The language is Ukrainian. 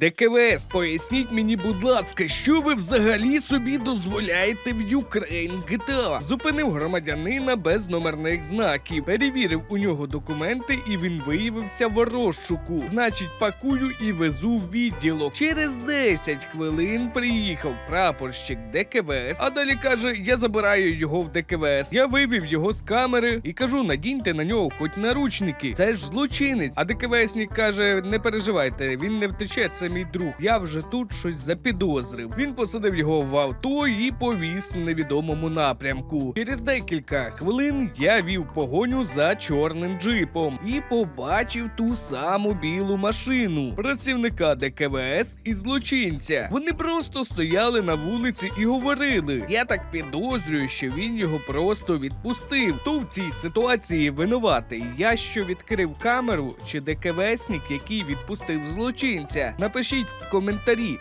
ДКВС, поясніть мені, будь ласка, що ви взагалі собі дозволяєте в Ukraine GTA? Зупинив громадянина без номерних знаків, перевірив у нього документи, і він виявився в розшуку. Значить, пакую і везу в відділок. Через 10 хвилин приїхав прапорщик ДКВС, а далі каже: Я забираю його в ДКВС. Я вивів його з камери і кажу: надіньте на нього хоч наручники. Це ж злочинець. А ДКВСник каже: не переживайте, він не втече, це мій друг. Я вже тут щось запідозрив. Він посадив його в авто і повіз в невідомому напрямку. Через декілька хвилин я вів погоню за чорним джипом і побачив ту саму білу машину працівника ДКВС і злочинця. Вони просто стояли на вулиці і говорили. Я так підозрюю, що він його просто відпустив. Хто в цій ситуації винуватий? Я що відкрив камеру, чи ДКВСник, який відпустив злочинця? Напишіть в коментарі.